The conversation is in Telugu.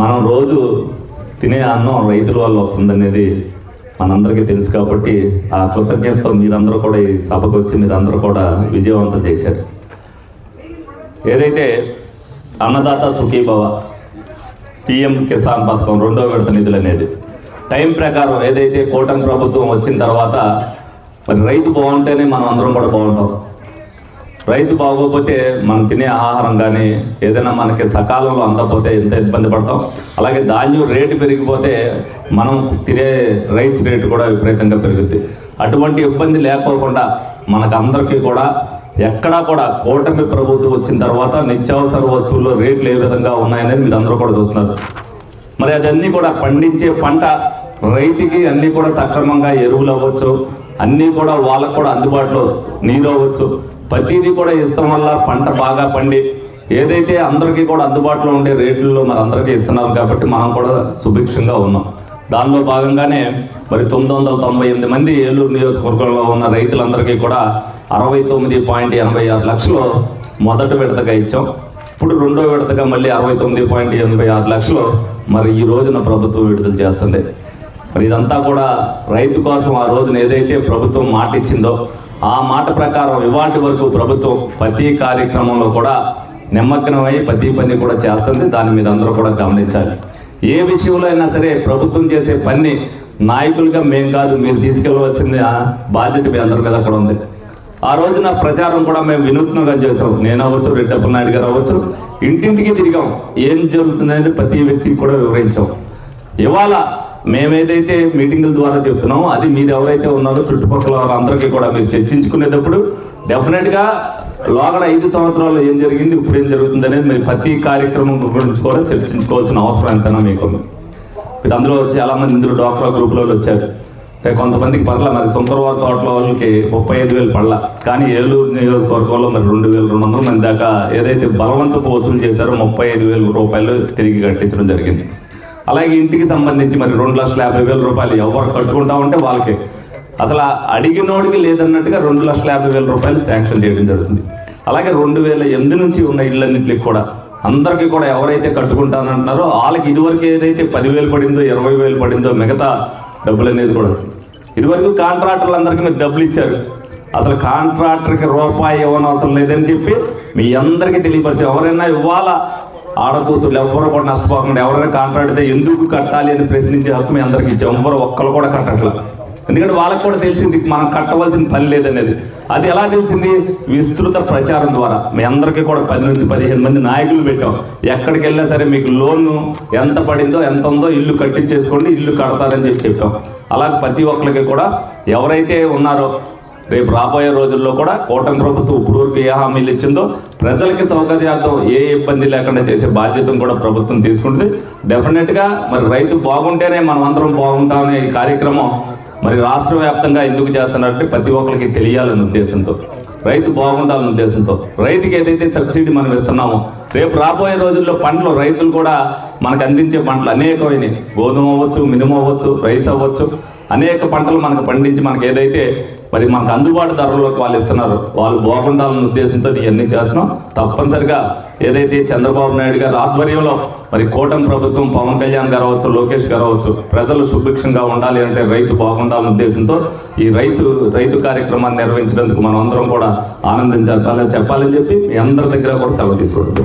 మనం రోజు తినే అన్నం రైతుల వల్ల వస్తుందనేది మనందరికీ తెలుసు కాబట్టి ఆ కృతజ్ఞతతో మీరందరూ కూడా ఈ సభకు వచ్చి మీరందరూ కూడా విజయవంతం చేశారు. ఏదైతే అన్నదాత సుఖీభవ పిఎం కిసాన్ పథకం రెండో విడత నిధులు అనేది టైం ప్రకారం ఏదైతే కూటమి ప్రభుత్వం వచ్చిన తర్వాత మరి రైతు బాగుంటేనే మనం అందరం కూడా బాగుంటాం. రైతు బాగోకపోతే మనం తినే ఆహారం కానీ ఏదైనా మనకి సకాలంలో అందకపోతే ఎంత ఇబ్బంది పడతాం? అలాగే ధాన్యం రేటు పెరిగిపోతే మనం తినే రైస్ రేటు కూడా విపరీతంగా పెరుగుద్ది. అటువంటి ఇబ్బంది లేకోకుండా మనకు అందరికీ కూడా ఎక్కడా కూడా కూటమి ప్రభుత్వం వచ్చిన తర్వాత నిత్యావసర వస్తువుల్లో రేట్లు ఏ విధంగా ఉన్నాయనేది మీరు అందరూ కూడా చూస్తున్నారు. మరి అదన్నీ కూడా పండించే పంట రైతుకి అన్నీ కూడా సక్రమంగా ఎరువులు అవ్వచ్చు. అన్నీ కూడా వాళ్ళకు కూడా అందుబాటులో నీరు అవ్వచ్చు. ప్రతిదీ కూడా ఇస్తాం వల్ల పంట బాగా పండి ఏదైతే అందరికీ కూడా అందుబాటులో ఉండే రేట్లలో మరి అందరికీ ఇస్తున్నారు కాబట్టి మనం కూడా సుభిక్షంగా ఉన్నాం. దానిలో భాగంగానే మరి తొమ్మిది వందల తొంభై ఎనిమిది మంది ఏలూరు నియోజకవర్గంలో ఉన్న రైతులందరికీ కూడా అరవై తొమ్మిది పాయింట్ ఎనభై ఆరు లక్షలు మొదటి విడతగా ఇచ్చాం. ఇప్పుడు రెండో విడతగా మళ్ళీ అరవై తొమ్మిది పాయింట్ ఎనభై ఆరు లక్షలు మరి ఈ రోజున ప్రభుత్వం విడుదల చేస్తుంది. మరి ఇదంతా కూడా రైతు కోసం ఆ రోజున ఏదైతే ప్రభుత్వం మాట ఇచ్చిందో ఆ మాట ప్రకారం ఇవాటి వరకు ప్రభుత్వం ప్రతి కార్యక్రమంలో కూడా నిమ్మగ్నమై ప్రతి పని కూడా చేస్తుంది. దాని మీద అందరూ కూడా గమనించాలి. ఏ విషయంలో అయినా సరే ప్రభుత్వం చేసే పని నాయకులుగా మేం కాదు మీరు తీసుకెళ్ళవలసిన బాధ్యత మీ అందరి మీద కూడా ఉంది. ఆ రోజున ప్రచారం కూడా మేము వినూత్నంగా చేసాం నేను అవ్వచ్చు రెడ్డప్ప నాయుడు గారు అవ్వచ్చు ఇంటింటికి తిరిగాం. ఏం జరుగుతుందనేది ప్రతి వ్యక్తికి కూడా వివరించాం. ఇవాళ మేమేదైతే మీటింగుల ద్వారా చెప్తున్నామో అది మీరు ఎవరైతే ఉన్నారో చుట్టుపక్కల వాళ్ళందరికీ కూడా మీరు చర్చించుకునేటప్పుడు డెఫినెట్గా లోగడ ఐదు సంవత్సరాల్లో ఏం జరిగింది ఇప్పుడు ఏం జరుగుతుంది అనేది మీరు ప్రతి కార్యక్రమం గురించి కూడా చర్చించుకోవాల్సిన అవసరం ఎంతైనా మీకు మీరు అందులో చాలా మంది ఇందులో డాక్టర్ గ్రూప్లో వచ్చారు. అంటే కొంతమందికి పర్ల మరి సొంతవారి తోటల వాళ్ళకి ముప్పై ఐదు వేలు పడల. కానీ ఏలూరు నియోజకవర్గంలో మరి రెండు వేల రెండు వందల మంది దాకా ఏదైతే బలవంతపు వసూలు చేశారో ముప్పై ఐదు వేల రూపాయలు తిరిగి కట్టించడం జరిగింది. అలాగే ఇంటికి సంబంధించి మరి రెండు లక్షల యాభై వేల రూపాయలు ఎవరు కట్టుకుంటా ఉంటే వాళ్ళకి. అసలు అడిగినోడికి లేదన్నట్టుగా రెండు లక్షల యాభై వేల రూపాయలు శాంక్షన్ చేయడం జరుగుతుంది. అలాగే రెండు వేల ఎనిమిది నుంచి ఉన్న ఇళ్ళన్నింటికి కూడా అందరికీ కూడా ఎవరైతే కట్టుకుంటానంటున్నారో వాళ్ళకి ఇదివరకు ఏదైతే పదివేలు పడిందో ఇరవై వేలు పడిందో మిగతా డబ్బులు అనేది కూడా ఇదివరకు ఇదివరకు కాంట్రాక్టర్లందరికీ మీరు డబ్బులు ఇచ్చారు. అసలు కాంట్రాక్టర్కి రూపాయి ఇవ్వనవసరం లేదని చెప్పి మీ అందరికీ తెలియపరిచారు. ఎవరైనా ఇవ్వాలా? ఆడకూతులు ఎవరు కూడా నష్టపోకుండా ఎవరైనా కాంట్రాక్ట్ అయితే ఎందుకు కట్టాలి అని ప్రశ్నించే హక్కు మీ అందరికి ఇచ్చాం. ఎవరు ఒక్కరు కూడా కట్టట్లా. ఎందుకంటే వాళ్ళకి కూడా తెలిసింది మనం కట్టవలసిన పని లేదనేది. అది ఎలా తెలిసింది? విస్తృత ప్రచారం ద్వారా. మీ అందరికీ కూడా పది నుంచి పదిహేను మంది నాయకులు పెట్టాం. ఎక్కడికి వెళ్ళినా సరే మీకు లోన్ ఎంత పడిందో ఎంత ఉందో ఇల్లు కట్టించేసుకోండి ఇల్లు కడతారని చెప్పి చెప్పాం. అలాగే ప్రతి ఒక్కరికి కూడా ఎవరైతే ఉన్నారో రేపు రాబోయే రోజుల్లో కూడా కూటమి ప్రభుత్వం ఇప్పుడు ఏ హామీలు ఇచ్చిందో ప్రజలకి సౌకర్యాలతో ఏ ఇబ్బంది లేకుండా చేసే బాధ్యతను కూడా ప్రభుత్వం తీసుకుంటుంది. డెఫినెట్గా మరి రైతు బాగుంటేనే మనం అందరం బాగుంటామనే ఈ కార్యక్రమం మరి రాష్ట్ర వ్యాప్తంగా ఎందుకు చేస్తున్నారంటే ప్రతి ఒక్కరికి తెలియాలనే ఉద్దేశంతో రైతు బాగుండాలనే ఉద్దేశంతో రైతుకి ఏదైతే సబ్సిడీ మనం ఇస్తున్నామో రేపు రాబోయే రోజుల్లో పంటలు రైతులు కూడా మనకు అందించే పంటలు అనేకమైనవి. గోధుమ అవ్వచ్చు మినుము అవ్వచ్చు రైస్ అవ్వచ్చు అనేక పంటలు మనకు పండించి మనకి ఏదైతే మరి మనకు అందుబాటు ధరలోకి వాళ్ళు ఇస్తున్నారు వాళ్ళు బాగుండాలన్న ఉద్దేశంతో ఇవన్నీ చేస్తున్నాం. తప్పనిసరిగా ఏదైతే చంద్రబాబు నాయుడు గారి ఆధ్వర్యంలో మరి కూటమి ప్రభుత్వం పవన్ కళ్యాణ్ గారు లోకేష్ గారు ప్రజలు సుభిక్షంగా ఉండాలి అంటే రైతు బాగుండాలన్న ఉద్దేశంతో ఈ రైతు రైతు కార్యక్రమాన్ని నిర్వహించినందుకు మనం అందరం కూడా ఆనందం చెప్పాలని చెప్పి మీ అందరి దగ్గర కూడా సెలవు తీసుకుంటుంది